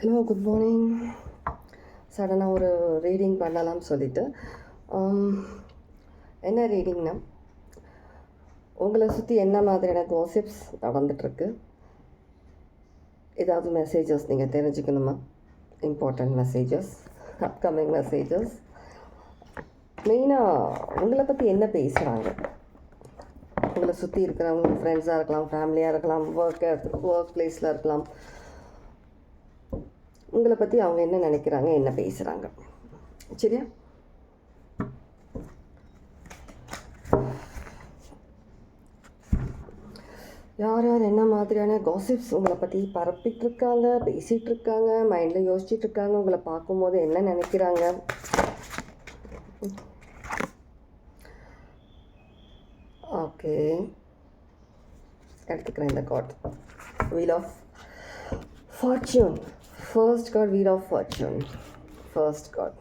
Hello good morning சடனாக ஒரு reading பண்ணலாம்னு சொல்லிட்டு um, என்ன ரீடிங்னா உங்களை சுற்றி என்ன மாதிரியான கோசிப்ஸ் நடந்துகிட்ருக்கு ஏதாவது மெசேஜஸ் நீங்கள் தெரிஞ்சுக்கணுமா? இம்பார்ட்டண்ட் மெசேஜஸ் அப்கமிங் மெசேஜஸ் மெயினாக உங்களை பற்றி என்ன பேசுகிறாங்க உங்களை சுற்றி இருக்கிறவங்க ஃப்ரெண்ட்ஸாக இருக்கலாம் ஃபேமிலியாக இருக்கலாம் ஒர்க் ஒர்க் பிளேஸில் இருக்கலாம். உங்களை பற்றி அவங்க என்ன நினைக்கிறாங்க என்ன பேசுகிறாங்க சரியா? யார் யார் என்ன மாதிரியான காசிப்ஸ் உங்களை பற்றி பரப்பிட்டு இருக்காங்க பேசிகிட்டு இருக்காங்க மைண்டில் யோசிச்சுட்டு இருக்காங்க உங்களை பார்க்கும்போது என்ன நினைக்கிறாங்க? ஓகே. எடுத்துக்கிறேன் இந்த card wheel of fortune first card wheel of fortune first card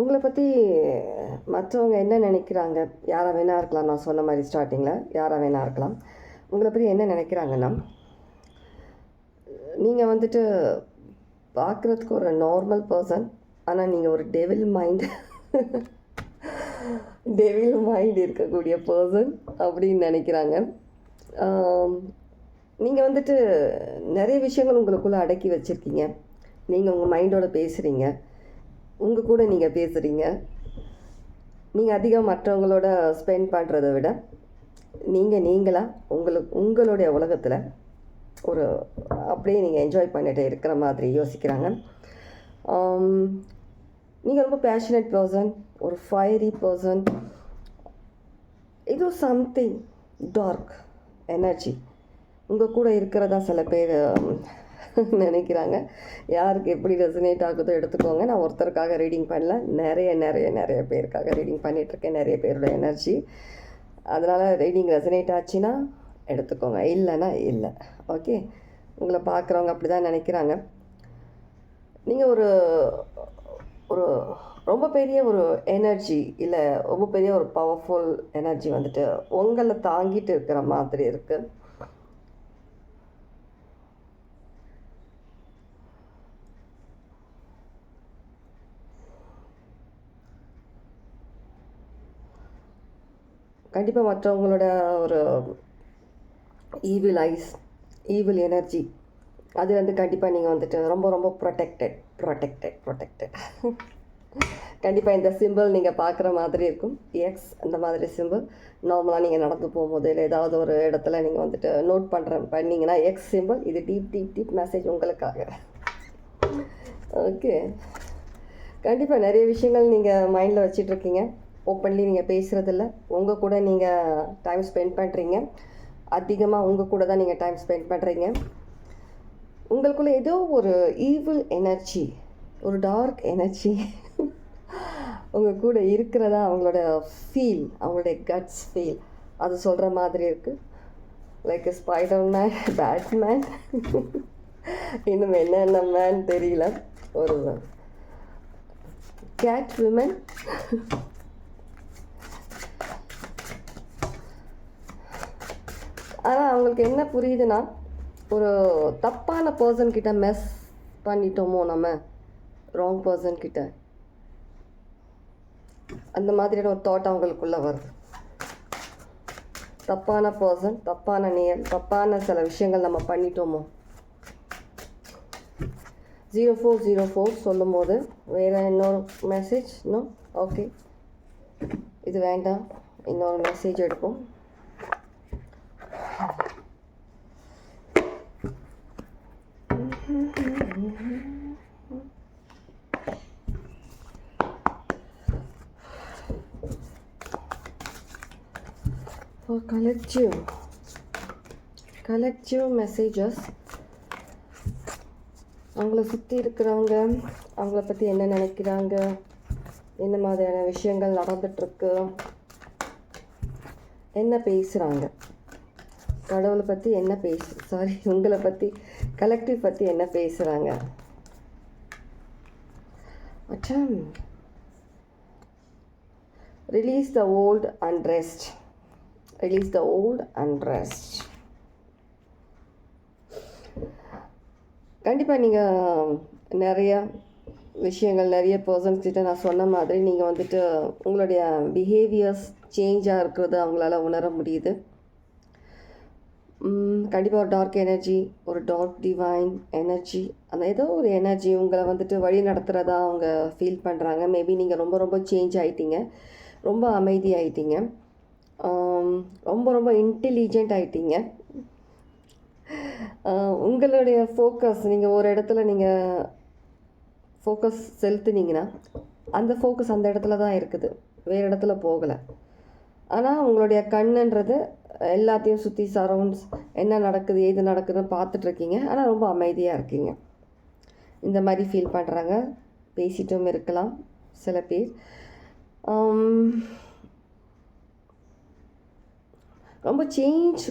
உங்களை பற்றி மற்றவங்க என்ன நினைக்கிறாங்க? யாரை வேணா இருக்கலாம் நான் சொன்ன மாதிரி ஸ்டார்டிங்கில் யாரை வேணா இருக்கலாம். உங்களை பற்றி என்ன நினைக்கிறாங்கன்னா நீங்கள் வந்துட்டு பார்க்குறதுக்கு ஒரு நார்மல் பர்சன் ஆனால் நீங்கள் ஒரு டெவில் மைண்ட் டெவில் மைண்ட் இருக்கக்கூடிய பர்சன் அப்படின்னு நினைக்கிறாங்க. நீங்கள் வந்துட்டு நிறைய விஷயங்கள் உங்களுக்குள்ளே அடக்கி வச்சுருக்கீங்க. நீங்கள் உங்கள் மைண்டோட பேசுகிறீங்க உங்கள் கூட நீங்கள் பேசுகிறீங்க நீங்கள் அதிகம் மற்றவங்களோட ஸ்பெண்ட் பண்ணுறதை விட நீங்கள் நீங்களாக உங்களுக்கு உங்களுடைய உலகத்தில் ஒரு அப்படியே நீங்கள் என்ஜாய் பண்ணிட்டு இருக்கிற மாதிரி யோசிக்கிறாங்க. நீங்கள் ரொம்ப பேஷனட் பர்சன் ஒரு ஃபயரி பர்சன் இது சம்திங் டார்க் எனர்ஜி உங்கள் கூட இருக்கிறதா சில பேர் நினைக்கிறாங்க. யாருக்கு எப்படி ரெசனேட் ஆகுதோ எடுத்துக்கோங்க. நான் ஒருத்தருக்காக ரீடிங் பண்ணல. நிறைய நிறைய நிறைய பேருக்காக ரீடிங் பண்ணிகிட்ருக்கேன் நிறைய பேரோட எனர்ஜி அதனால் ரீடிங் ரெசனேட் ஆச்சுன்னா எடுத்துக்கோங்க. இல்லைன்னா இல்லை. ஓகே உங்களை பார்க்குறவங்க அப்படி தான் நினைக்கிறாங்க. நீங்கள் ஒரு ஒரு ரொம்ப பெரிய ஒரு எனர்ஜி இல்லை ரொம்ப பெரிய ஒரு பவர்ஃபுல் எனர்ஜி வந்துட்டு உங்களை தாங்கிட்டு இருக்கிற மாதிரி இருக்குது கண்டிப்பாக மற்றவங்களோட ஒரு ஈவில் ஐஸ் ஈவில் எனர்ஜி அது வந்து கண்டிப்பாக நீங்கள் வந்துட்டு ரொம்ப ரொம்ப ப்ரொடெக்டட் ப்ரொடெக்டட் ப்ரொடெக்டட் கண்டிப்பாக இந்த சிம்பிள் நீங்கள் பார்க்குற மாதிரி இருக்கும். எக்ஸ் அந்த மாதிரி சிம்பிள் நார்மலாக நீங்கள் நடந்து போகும்போது இல்லை ஏதாவது ஒரு இடத்துல நீங்கள் வந்துட்டு நோட் பண்ணுற பண்ணிங்கன்னா எக்ஸ் சிம்பிள் இது டீப் டீப் டீப் மெசேஜ் உங்களுக்காக. ஓகே கண்டிப்பாக நிறைய விஷயங்கள் நீங்கள் மைண்டில் வச்சிட்ருக்கீங்க. ஓப்பன்லி நீங்கள் பேசுகிறதில்ல உங்கள் கூட நீங்கள் டைம் ஸ்பெண்ட் பண்ணுறீங்க அதிகமாக உங்கள் கூட தான் நீங்கள் டைம் ஸ்பெண்ட் பண்ணுறீங்க உங்களுக்குள்ளே ஏதோ ஒரு ஈவில் எனர்ஜி ஒரு டார்க் எனர்ஜி உங்கள் கூட இருக்கிறதா அவங்களோட ஃபீல் அவங்களுடைய கட்ஸ் ஃபீல் அது சொல்கிற மாதிரி இருக்குது லைக் ஸ்பைடர் மேன் பேட்மேன் இன்னும் என்னென்ன மேன் தெரியல. ஒரு கேட் விமன் ஆனால் அவங்களுக்கு என்ன புரியுதுன்னா ஒரு தப்பான பர்சன்கிட்ட மெஸ் பண்ணிட்டோமோ நம்ம ராங் பர்சன்கிட்ட அந்த மாதிரியான ஒரு தாட் அவங்களுக்குள்ளே வருது. தப்பான பர்சன் தப்பான நேர் தப்பான சில விஷயங்கள் நம்ம பண்ணிட்டோமோ? ஜீரோ ஃபோர் ஜீரோ ஃபோர் சொல்லும் போது வேறு இன்னொரு மெசேஜ் இன்னும் ஓகே இது வேண்டாம். இன்னொரு மெசேஜ் எடுப்போம். For collective collective messages. அவங்கள சுற்றி இருக்கிறவங்க அவங்கள பற்றி என்ன நினைக்கிறாங்க என்ன மாதிரியான விஷயங்கள் நடந்துட்டுருக்கு என்ன பேசுகிறாங்க கடவுளை பற்றி என்ன பேசு சாரி உங்களை பற்றி கலெக்டிவ் பற்றி என்ன பேசுகிறாங்க அச்சா release the old and rest release the old and rest கண்டிப்பாக நீங்கள் நிறைய விஷயங்கள் நிறைய பர்சன்ஸ் கிட்ட நான் சொன்ன மாதிரி நீங்கள் வந்துட்டு உங்களுடைய பிஹேவியர்ஸ் சேஞ்சாக இருக்கிறது அவங்களால உணர முடியுது. கண்டிப்பாக ஒரு டார்க் எனர்ஜி ஒரு டார்க் டிவைன் எனர்ஜி அந்த ஏதோ ஒரு எனர்ஜி உங்களை வந்துட்டு வழி நடத்துகிறதா அவங்க ஃபீல் பண்ணுறாங்க மேபி நீங்கள் ரொம்ப ரொம்ப சேஞ்ச் ஆகிட்டீங்க ரொம்ப அமைதி ஆகிட்டீங்க ரொம்ப ரொம்ப இன்டெலிஜென்ட் ஆகிட்டீங்க உங்களுடைய ஃபோக்கஸ் நீங்கள் ஒரு இடத்துல நீங்கள் ஃபோக்கஸ் செலுத்துனீங்கன்னா அந்த ஃபோக்கஸ் அந்த இடத்துல தான் இருக்குது. வேறு இடத்துல போகலை. ஆனால் உங்களுடைய கண்ணுன்றது எல்லாத்தையும் சுற்றி சரௌண்ட்ஸ் என்ன நடக்குது ஏது நடக்குதுன்னு பார்த்துட்ருக்கீங்க. ஆனால் ரொம்ப அமைதியாக இருக்கீங்க. இந்த மாதிரி ஃபீல் பண்ணுறாங்க பேசிட்டும் இருக்கலாம் சில பேர். ரொம்ப சேஞ்ச்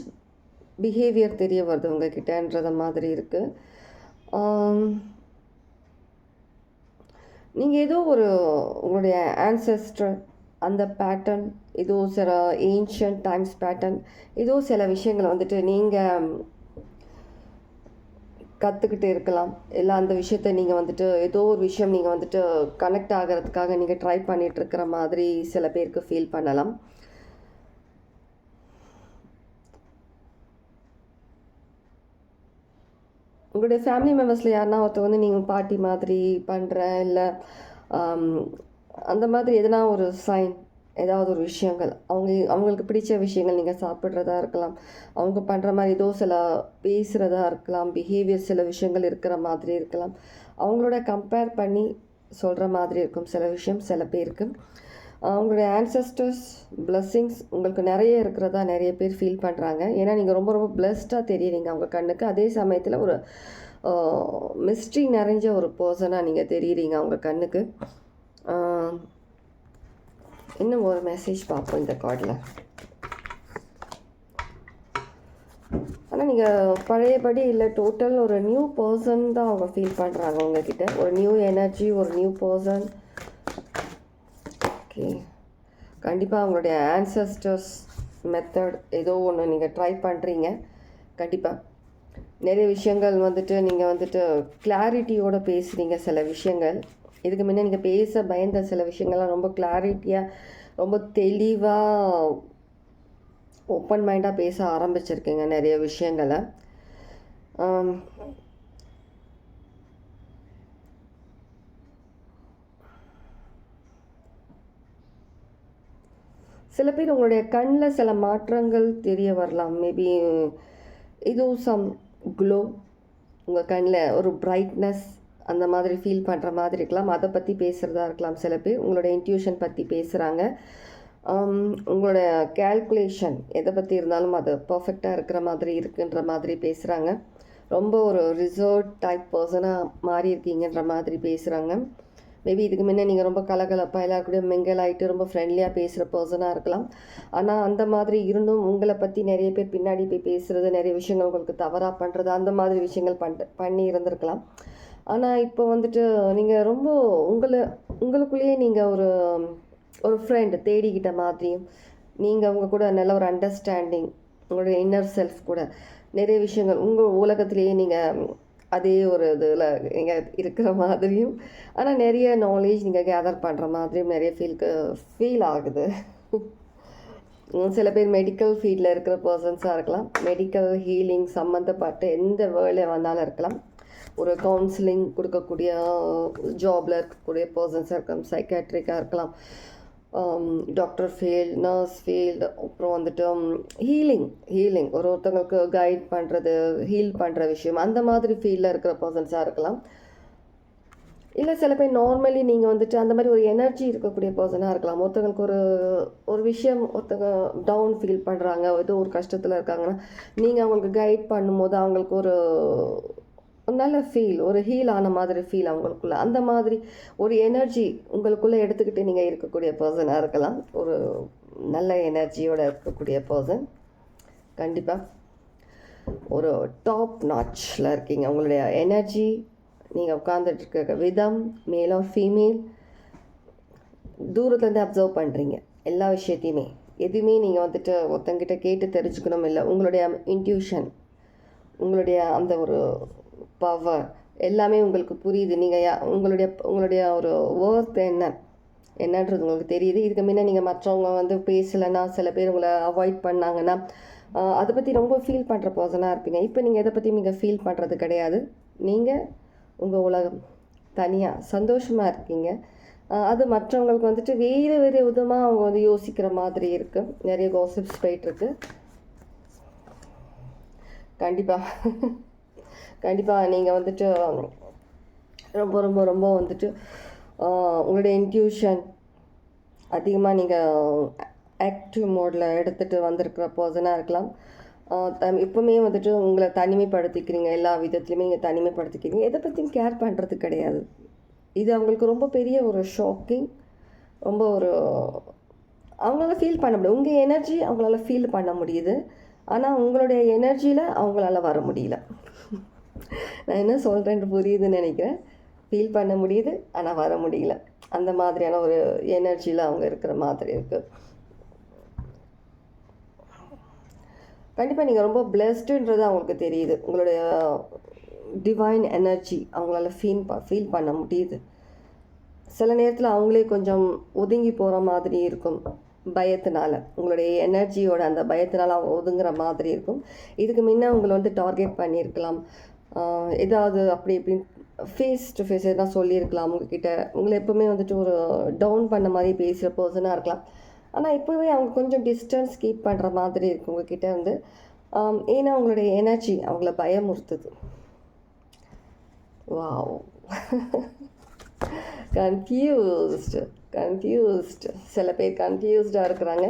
பிஹேவியர் தெரிய வருது உங்ககிட்டன்றத மாதிரி இருக்குது நீங்கள் ஏதோ ஒரு உங்களுடைய ஆன்சஸ்டர் அந்த பேட்டர்ன் ஏதோ சில ஏன்ஷியன்ட் டைம்ஸ் பேட்டர்ன் ஏதோ சில விஷயங்களை வந்துட்டு நீங்கள் கற்றுக்கிட்டு இருக்கலாம். இல்லை அந்த விஷயத்த நீங்கள் வந்துட்டு ஏதோ ஒரு விஷயம் நீங்கள் வந்துட்டு கனெக்ட் ஆகிறதுக்காக நீங்கள் ட்ரை பண்ணிகிட்ருக்கிற இருக்கிற மாதிரி சில பேருக்கு ஃபீல் பண்ணலாம். உங்களுடைய ஃபேமிலி மெம்பர்ஸில் யாருன்னா ஒருத்தர் வந்து நீங்கள் பாட்டி மாதிரி பண்ணுறேன் இல்லை அந்த மாதிரி எதனா ஒரு சைன் ஏதாவது ஒரு விஷயங்கள் அவங்க அவங்களுக்கு பிடிச்ச விஷயங்கள் நீங்கள் சாப்பிட்றதா இருக்கலாம் அவங்க பண்ணுற மாதிரி ஏதோ சில பேசுகிறதா இருக்கலாம் பிஹேவியர் சில விஷயங்கள் இருக்கிற மாதிரி இருக்கலாம். அவங்களோட கம்பேர் பண்ணி சொல்கிற மாதிரி இருக்கும் சில விஷயம் சில பேருக்கு. அவங்களுடைய ஆன்சஸ்டர்ஸ் பிளஸ்ஸிங்ஸ் உங்களுக்கு நிறைய இருக்கிறதா நிறைய பேர் ஃபீல் பண்ணுறாங்க ஏன்னா நீங்கள் ரொம்ப ரொம்ப பிளஸ்டாக தெரியுறீங்க அவங்க கண்ணுக்கு. அதே சமயத்தில் ஒரு மிஸ்ட்ரி நிறைஞ்ச ஒரு பர்சனாக நீங்கள் தெரியுறீங்க அவங்க கண்ணுக்கு. இன்னும் ஒரு மெசேஜ் பார்ப்போம் இந்த கார்டில் ஆனால் நீங்கள் பழையபடி இல்லை டோட்டல் ஒரு நியூ பர்சன் தான் அவங்க ஃபீல் பண்ணுறாங்க உங்ககிட்ட. ஒரு நியூ எனர்ஜி ஒரு நியூ பர்சன் ஓகே கண்டிப்பாக அவங்களுடைய ஆன்சஸ்டர்ஸ் மெத்தட் ஏதோ ஒன்று நீங்கள் ட்ரை பண்ணுறீங்க கண்டிப்பாக நிறைய விஷயங்கள் வந்துட்டு நீங்கள் வந்துட்டு கிளாரிட்டியோடு பேசுகிறீங்க சில விஷயங்கள். இதுக்கு முன்னே நீங்கள் பேச பயந்த சில விஷயங்கள்லாம் ரொம்ப கிளாரிட்டியாக ரொம்ப தெளிவாக ஓப்பன் மைண்டாக பேச ஆரம்பிச்சிருக்கீங்க நிறைய விஷயங்களை. சில பேர் உங்களுடைய கண்ணில் சில மாற்றங்கள் தெரிய வரலாம். மேபி இது சம் க்ளோ உங்கள் கண்ணில் ஒரு பிரைட்னஸ் அந்த மாதிரி ஃபீல் பண்ணுற மாதிரி இருக்கலாம். அதை பற்றி பேசுகிறதா இருக்கலாம். சில பேர் um, உங்களோட இன்ட்யூஷன் பற்றி பேசுகிறாங்க உங்களோட கேல்குலேஷன் எதை பற்றி இருந்தாலும் அது பர்ஃபெக்டாக இருக்கிற மாதிரி இருக்குன்ற மாதிரி பேசுகிறாங்க ரொம்ப ஒரு ரிசர்வ் டைப் பர்சனாக மாறி இருக்கீங்கன்ற மாதிரி பேசுகிறாங்க மேபி இதுக்கு முன்னே நீங்கள் ரொம்ப கலகலப்பாக எல்லாரும் கூட மிங்கல் ஆகிட்டு ரொம்ப ஃப்ரெண்ட்லியாக பேசுகிற பர்சனாக இருக்கலாம். ஆனால் அந்த மாதிரி இருந்தும் உங்களை பற்றி நிறைய பேர் பின்னாடி போய் பேசுகிறது நிறைய விஷயங்கள் உங்களுக்கு தவறாக பண்ணுறது அந்த மாதிரி விஷயங்கள் பண்ணிட்டு பண்ணி இருந்திருக்கலாம். ஆனால் இப்போ வந்துட்டு நீங்கள் ரொம்ப உங்களை உங்களுக்குள்ளேயே நீங்கள் ஒரு ஒரு ஃப்ரெண்ட் தேடிக்கிட்ட மாதிரியும் நீங்கள் அவங்க கூட நல்ல ஒரு அண்டர்ஸ்டாண்டிங் உங்களுடைய இன்னர் செல்ஃப் கூட நிறைய விஷயங்கள் உங்கள் உலகத்திலேயே நீங்கள் அதே ஒரு இதில் நீங்கள் இருக்கிற மாதிரியும். ஆனால் நிறைய நாலேஜ் நீங்கள் கேதர் பண்ணுற மாதிரியும் நிறைய ஃபீலுக்கு ஃபீல் ஆகுது. சில பேர் மெடிக்கல் ஃபீல்டில் இருக்கிற பர்சன்ஸாக இருக்கலாம். மெடிக்கல் ஹீலிங் சம்மந்தப்பட்ட எந்த வேலை வந்தாலும் இருக்கலாம். ஒரு கவுன்சிலிங் கொடுக்கக்கூடிய ஜாபில் இருக்கக்கூடிய பர்சன்ஸாக இருக்கலாம். சைக்காட்ரிக்காக இருக்கலாம். டாக்டர் ஃபீல்ட் நர்ஸ் ஃபீல்டு அப்புறம் வந்துட்டு um, ஹீலிங் ஹீலிங் ஒரு ஒருத்தவங்களுக்கு கைட் பண்ணுறது ஹீல் பண்ணுற விஷயம். அந்த மாதிரி ஃபீல்டில் இருக்கிற பர்சன்ஸாக இருக்கலாம். இல்லை சில பேர் நார்மலி நீங்கள் வந்துட்டு அந்த மாதிரி ஒரு எனர்ஜி இருக்கக்கூடிய பர்சனாக இருக்கலாம். ஒருத்தவங்களுக்கு ஒரு ஒரு விஷயம் ஒருத்தவங்க டவுன் ஃபீல் பண்ணுறாங்க ஏதோ ஒரு கஷ்டத்தில் இருக்காங்கன்னா நீங்கள் அவங்களுக்கு கைட் பண்ணும்போது அவங்களுக்கு ஒரு நல்ல ஃபீல் ஒரு ஹீல் ஆன மாதிரி ஃபீல் அவங்களுக்குள்ள. அந்த மாதிரி ஒரு எனர்ஜி உங்களுக்குள்ளே எடுத்துக்கிட்டு நீங்கள் இருக்கக்கூடிய பர்சனாக இருக்கலாம். ஒரு நல்ல எனர்ஜியோடு இருக்கக்கூடிய பர்சன் கண்டிப்பாக ஒரு டாப் நாச்சில் இருக்கீங்க. உங்களுடைய எனர்ஜி நீங்கள் உட்காந்துட்டு விதம் மேலும் ஃபீமேல் தூரத்துலேருந்து அப்சர்வ் பண்ணுறீங்க எல்லா விஷயத்தையுமே. எதுவுமே நீங்கள் வந்துட்டு ஒருத்தங்கிட்ட கேட்டு தெரிஞ்சுக்கணும் இல்லை. உங்களுடைய இன்ட்யூஷன் உங்களுடைய அந்த ஒரு பவர் எல்லாமே உங்களுக்கு புரியுது. நீங்கள் உங்களுடைய உங்களுடைய ஒரு ஒர்த் என்ன? என்னன்றது உங்களுக்கு தெரியுது. இதுக்கு முன்னே நீங்கள் மற்றவங்க வந்து பேசலைன்னா சில பேர் உங்களை அவாய்ட் பண்ணாங்கன்னா அதை பற்றி ரொம்ப ஃபீல் பண்ணுற பர்சனாக இருப்பீங்க. இப்போ நீங்கள் எதை பற்றி நீங்கள் ஃபீல் பண்ணுறது கிடையாது. நீங்கள் உங்கள் உலகம் தனியாக சந்தோஷமாக இருக்கீங்க. அது மற்றவங்களுக்கு வந்துட்டு வேறு வேறு விதமாக அவங்க வந்து யோசிக்கிற மாதிரி இருக்குது நிறைய காசிப்ஸ் போயிட்டுருக்கு கண்டிப்பாக கண்டிப்பாக நீங்கள் வந்துட்டு ரொம்ப ரொம்ப ரொம்ப வந்துட்டு உங்களுடைய இன்ட்யூஷன் அதிகமாக நீங்கள் ஆக்டிவ் மோடில் எடுத்துகிட்டு வந்திருக்கிற பர்சனாக இருக்கலாம். எப்பவுமே வந்துட்டு உங்களை தனிமைப்படுத்திக்கிறீங்க எல்லா விதத்துலையுமே நீங்கள் தனிமைப்படுத்திக்கிறீங்க. எதை பற்றியும் கேர் பண்ணுறது கிடையாது. இது அவங்களுக்கு ரொம்ப பெரிய ஒரு ஷாக்கிங் ரொம்ப ஒரு அவங்களால ஃபீல் பண்ண முடியும் உங்கள் எனர்ஜி அவங்களால ஃபீல் பண்ண முடியுது. ஆனால் உங்களுடைய எனர்ஜியில் அவங்களால வர முடியல. நான் என்ன சொல்கிறேன்னு புரியுதுன்னு நினைக்கிறேன். ஃபீல் பண்ண முடியுது ஆனால் வர முடியல. அந்த மாதிரியான ஒரு எனர்ஜியில் அவங்க இருக்கிற மாதிரி இருக்குது கண்டிப்பாக நீங்கள் ரொம்ப பிளெஸ்டுன்றது அவங்களுக்கு தெரியுது. உங்களுடைய டிவைன் எனர்ஜி அவங்களால ஃபீல் ப ஃபீல் பண்ண முடியுது. சில நேரத்தில் அவங்களே கொஞ்சம் ஒதுங்கி போகிற மாதிரி இருக்கும் பயத்தினால. உங்களுடைய எனர்ஜியோட அந்த பயத்தினால அவங்க ஒதுங்குற மாதிரி இருக்கும். இதுக்கு முன்ன உங்களை வந்து டார்கெட் பண்ணியிருக்கலாம். ஏதாவது அப்படி இப்படின்னு ஃபேஸ் டு ஃபேஸ் எதனா சொல்லியிருக்கலாம் உங்ககிட்ட. உங்களை எப்போவுமே வந்துட்டு ஒரு டவுன் பண்ண மாதிரி பேசுகிற பர்சனாக இருக்கலாம். ஆனால் இப்போவே அவங்க கொஞ்சம் டிஸ்டன்ஸ் கீப் பண்ணுற மாதிரி இருக்கு உங்ககிட்ட வந்து. ஏன்னா அவங்களுடைய எனர்ஜி அவங்கள பயமுறுத்துது. வாவ் கன்ஃபியூஸ்டு கன்ஃபியூஸ்டு சில பேர் கன்ஃபியூஸ்டாக இருக்கிறாங்க.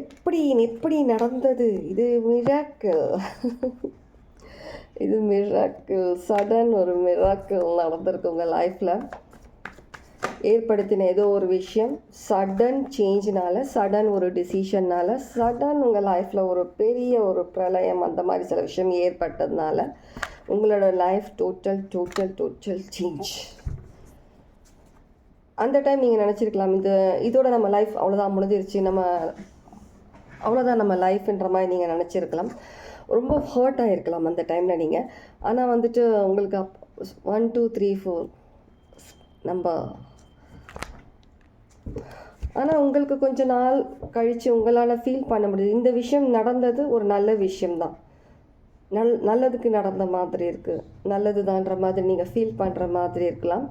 எப்படி எப்படி நடந்தது? இது மிராக்கிள் இது மிராக்கிள் சடன் ஒரு மிராக்கிள் நடந்திருக்கு உங்கள் லைஃப்பில் ஏற்படுத்தின ஏதோ ஒரு விஷயம் சடன் சேஞ்சினால சடன் ஒரு டிசிஷன்னால் சடன் உங்கள் லைஃப்பில் ஒரு பெரிய ஒரு பிரளயம் அந்த மாதிரி சில விஷயம் ஏற்பட்டதுனால உங்களோட life total total total change அந்த டைம் நீங்கள் நினச்சிருக்கலாம் இது இதோட நம்ம லைஃப் அவ்வளோதான் முடிஞ்சிருச்சு நம்ம அவ்வளோதான் நம்ம லைஃப்ன்ற மாதிரி நீங்கள் நினச்சிருக்கலாம். ரொம்ப ஹர்ட் ஆகிருக்கலாம் அந்த டைமில் நீங்கள் ஆனால் வந்துட்டு உங்களுக்கு up one two three four நம்ம ஆனால் உங்களுக்கு கொஞ்ச நாள் கழித்து உங்களால் ஃபீல் பண்ண முடியுது. இந்த விஷயம் நடந்தது ஒரு நல்ல விஷயம்தான் நல் நல்லதுக்கு நடந்த மாதிரி இருக்குது நல்லது தான்ற மாதிரி நீங்கள் ஃபீல் பண்ணுற மாதிரி இருக்கலாம்.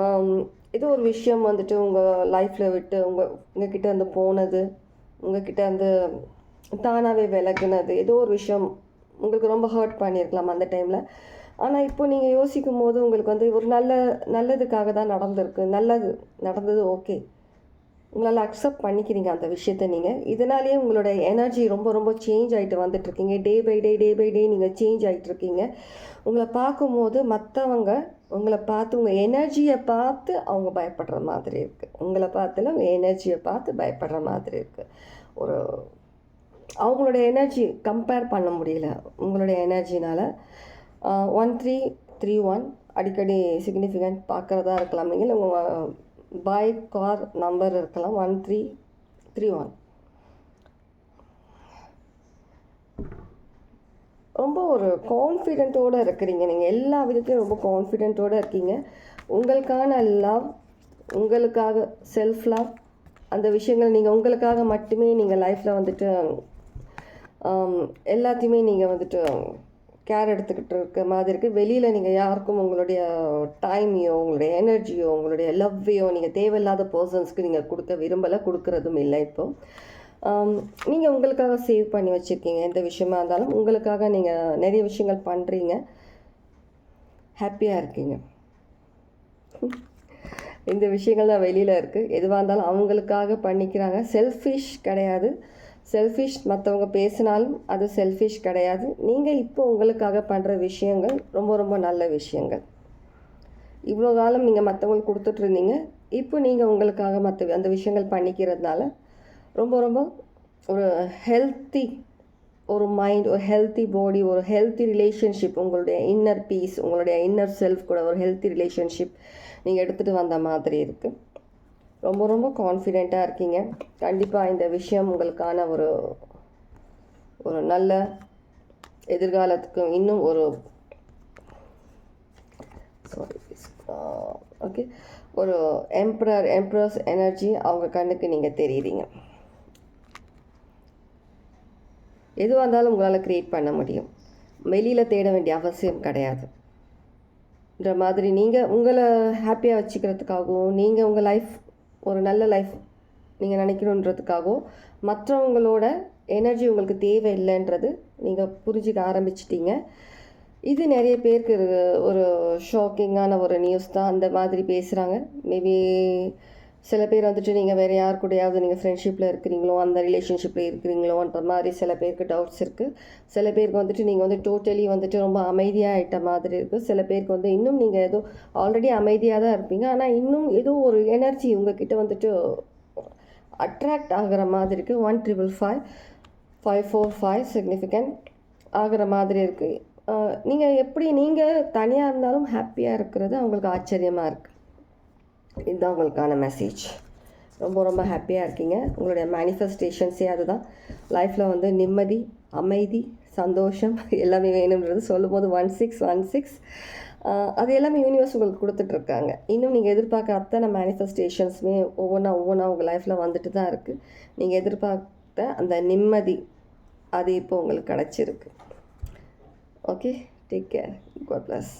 ஆம், ஏதோ ஒரு விஷயம் வந்துட்டு உங்கள் லைஃப்பில் விட்டு உங்கள் உங்ககிட்ட வந்து போனது உங்ககிட்ட வந்து தானாகவே விலகுனது. ஏதோ ஒரு விஷயம் உங்களுக்கு ரொம்ப ஹர்ட் பண்ணியிருக்கலாம் அந்த டைமில் ஆனால் இப்போ நீங்கள் யோசிக்கும் போது உங்களுக்கு வந்து ஒரு நல்ல நல்லதுக்காக தான் நடந்திருக்கு. நல்லது நடந்தது ஓகே உங்களால் அக்செப்ட் பண்ணிக்கிறீங்க அந்த விஷயத்தை நீங்கள் இதனாலேயே உங்களோட எனர்ஜி ரொம்ப ரொம்ப சேஞ்ச் ஆகிட்டு வந்துட்டுருக்கீங்க. Day by day day by day நீங்கள் சேஞ்ச் ஆகிட்டுருக்கீங்க உங்களை பார்க்கும்போது மற்றவங்க உங்களை பார்த்து உங்கள் எனர்ஜியை பார்த்து அவங்க பயப்படுற மாதிரி இருக்குது உங்களை பார்த்துல உங்கள் எனர்ஜியை பார்த்து பயப்படுற மாதிரி இருக்குது ஒரு அவங்களோட எனர்ஜி கம்பேர் பண்ண முடியல. உங்களுடைய எனர்ஜினால் ஒன் த்ரீ த்ரீ ஒன் அடிக்கடி சிக்னிஃபிகண்ட் பார்க்குறதா இருக்கலாம். நீங்கள் உங்கள் பாய் கார் நம்பர் இருக்கலாம். ஒன் த்ரீ த்ரீ ஒன் ரொம்ப ஒரு கான்ஃபிடென்ட்டோடு இருக்கிறீங்க. நீங்கள் எல்லா விதத்துலையும் ரொம்ப கான்ஃபிடென்ட்டோடு இருக்கீங்க. உங்களுக்கான லவ் உங்களுக்காக செல்ஃப் லவ் அந்த விஷயங்கள் நீங்கள் உங்களுக்காக மட்டுமே நீங்கள் லைஃப்பில் வந்துட்டு எல்லாத்தையுமே நீங்கள் வந்துட்டு கேர் எடுத்துக்கிட்டு இருக்க மாதிரி இருக்குது வெளியில் நீங்கள் யாருக்கும் உங்களுடைய டைமையோ உங்களுடைய எனர்ஜியோ உங்களுடைய லவ்வையோ நீங்கள் தேவையில்லாத பர்சன்ஸ்க்கு நீங்கள் கொடுக்க விரும்பலை கொடுக்கறதும் இல்லை இப்போ. நீங்கள் உங்களுக்காக சேவ் பண்ணி வச்சுருக்கீங்க. எந்த விஷயமா இருந்தாலும் உங்களுக்காக நீங்கள் நிறைய விஷயங்கள் பண்ணுறீங்க ஹாப்பியாக இருக்கீங்க. இந்த விஷயங்கள் தான் வெளியில் இருக்குது எதுவாக இருந்தாலும் அவங்களுக்காக பண்ணிக்கிறாங்க. செல்ஃபிஷ் கிடையாது. செல்ஃபிஷ் மற்றவங்க பேசினாலும் அது செல்ஃபிஷ் கிடையாது. நீங்கள் இப்போ உங்களுக்காக பண்ணுற விஷயங்கள் ரொம்ப ரொம்ப நல்ல விஷயங்கள். இவ்வளோ காலம் நீங்கள் மற்றவங்களுக்கு கொடுத்துட்ருந்தீங்க இப்போ நீங்கள் உங்களுக்காக மற்ற அந்த விஷயங்கள் பண்ணிக்கிறதுனால ரொம்ப ரொம்ப ஒரு ஹெல்த்தி ஒரு மைண்ட் ஒரு ஹெல்த்தி பாடி ஒரு ஹெல்த்தி ரிலேஷன்ஷிப் உங்களுடைய இன்னர் பீஸ் உங்களுடைய இன்னர் செல்ஃப் கூட ஒரு ஹெல்த்தி ரிலேஷன்ஷிப் நீங்கள் எடுத்துகிட்டு வந்த மாதிரி இருக்குது ரொம்ப ரொம்ப கான்ஃபிடெண்ட்டாக இருக்கீங்க. கண்டிப்பாக இந்த விஷயம் உங்களுக்கான ஒரு ஒரு நல்ல எதிர்காலத்துக்கும் இன்னும் ஒரு சாரி ஓகே ஒரு எம்ப்ரர் எம்ப்ரஸ் எனர்ஜி அவங்க கண்ணுக்கு நீங்கள் தெரியுறீங்க. எதுவாக இருந்தாலும் உங்களால் க்ரியேட் பண்ண முடியும். வெளியில் தேட வேண்டிய அவசியம் கிடையாது. ன்ற மாதிரி நீங்கள் உங்களை ஹாப்பியாக வச்சுக்கிறதுக்காகவும் நீங்கள் உங்கள் லைஃப் ஒரு நல்ல லைஃப் நீங்கள் நினைக்கணுன்றதுக்காகவும் மற்றவங்களோட எனர்ஜி உங்களுக்கு தேவையில்லைன்றது நீங்கள் புரிஞ்சிக்க ஆரம்பிச்சிட்டீங்க. இது நிறைய பேருக்கு ஒரு ஷாக்கிங்கான ஒரு நியூஸ் தான். அந்த மாதிரி பேசுகிறாங்க மேபி சில பேர் வந்துட்டு நீங்கள் வேறு யார் கூடயாவது நீங்கள் ஃப்ரெண்ட்ஷிப்பில் இருக்கிறீங்களோ அந்த ரிலேஷன்ஷிப்பில் இருக்கிறீங்களோன்ற மாதிரி சில பேருக்கு டவுட்ஸ் இருக்குது சில பேருக்கு வந்துட்டு நீங்கள் வந்து டோட்டலி வந்துட்டு ரொம்ப அமைதியாக ஆகிட்ட மாதிரி இருக்குது சில பேருக்கு வந்து இன்னும் நீங்கள் ஏதோ ஆல்ரெடி அமைதியாக தான் இருப்பீங்க. ஆனால் இன்னும் ஏதோ ஒரு எனர்ஜி உங்ககிட்ட வந்துட்டு அட்ராக்ட் ஆகிற மாதிரி இருக்குது one triple five five four five significant ஆகிற மாதிரி இருக்குது நீங்கள் எப்படி நீங்கள் தனியாக இருந்தாலும் ஹாப்பியாக இருக்கிறது அவங்களுக்கு ஆச்சரியமாக இருக்குது இதுதான் உங்களுக்கான மெசேஜ் ரொம்ப ரொம்ப ஹாப்பியாக இருக்கீங்க. உங்களுடைய மேனிஃபெஸ்டேஷன்ஸே அதுதான். லைஃப்பில் வந்து நிம்மதி அமைதி சந்தோஷம் எல்லாமே வேணுன்றது சொல்லும்போது ஒன் சிக்ஸ் ஒன் சிக்ஸ் அது எல்லாமே யூனிவர்ஸ் உங்களுக்கு கொடுத்துட்ருக்காங்க. இன்னும் நீங்கள் எதிர்பார்க்க அத்தனை மேனிஃபெஸ்டேஷன்ஸுமே ஒவ்வொன்றா ஒவ்வொன்றா உங்கள் லைஃப்பில் வந்துட்டு தான் இருக்குது நீங்கள் எதிர்பார்த்த அந்த நிம்மதி அது இப்போ உங்களுக்கு கிடச்சிருக்கு. Okay take care good bless